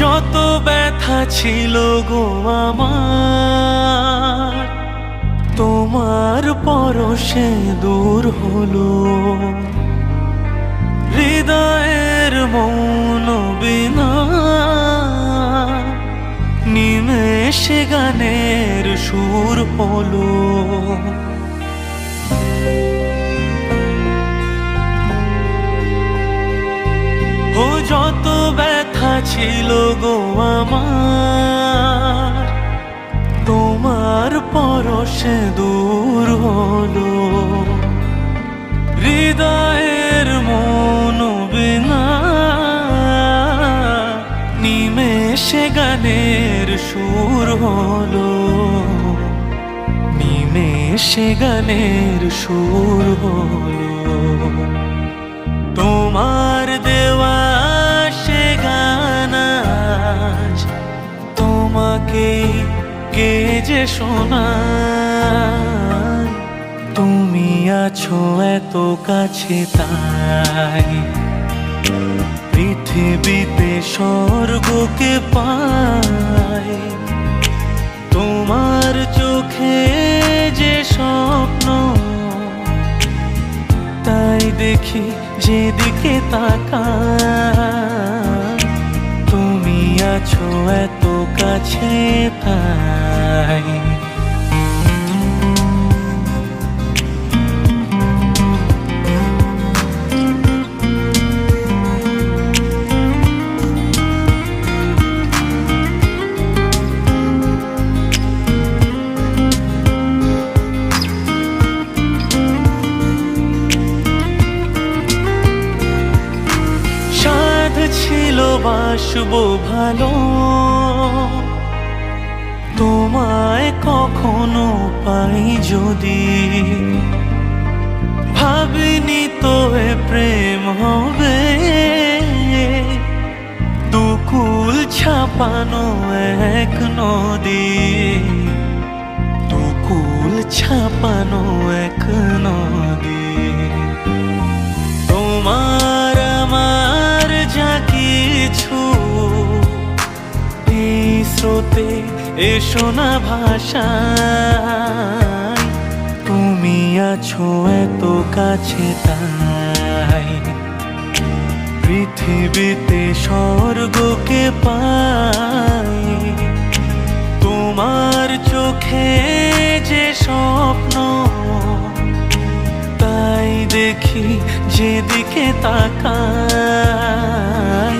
যত ব্যথা ছিল গো আমার, তোমার পরশে দূর হলো। হৃদয়ের মৌন বিনা, নিমেষে গানের সুর হলো। ছিল গো আমার। তোমার পরশে দূর হলো। হৃদয়ের মন বিনা নিমেষে গানের সুর হলো। নিমেষে গানের সুর হলো। কে যে শোনায়? তুমি আছো এত কাছে তাই। পৃথিবীতে স্বর্গকে পাই তোমার চোখে যে স্বপ্ন, তাই দেখি যেদিকে তুমি আছো এত কাছে তাই ছিল বাসবো ভালো। তোমায় কখনো পাই যদি। ভাবিনি তো প্রেম হবে। দুকুল ছাপানো এক নদী। দুকুল ছাপানো এক নদী। এসো না ভাষায় তুমি আছো এত কাছে তাই। পৃথিবীতে স্বর্গকে পাই। তোমার চোখে যে স্বপ্ন, তাই দেখি যেদিকে তাকাই।